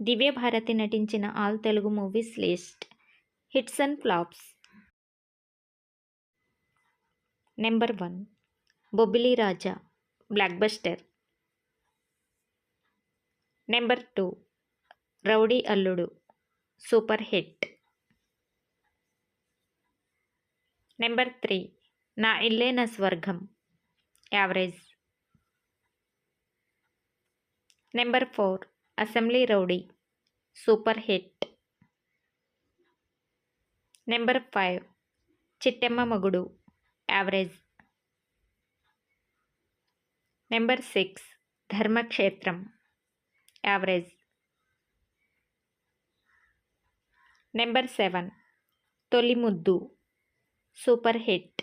దివ్య భారతి నటించిన all Telugu movies list. Hits and flops. Number one. Bobbili Raja blockbuster number two. Rowdy Alludu super hit. Number three. Naa Ille Naa Swargam average. Number four. Assembly Rowdy super hit number five Chittemma Mogudu average number six Dharmakshetram average number seven Toli Muddu super hit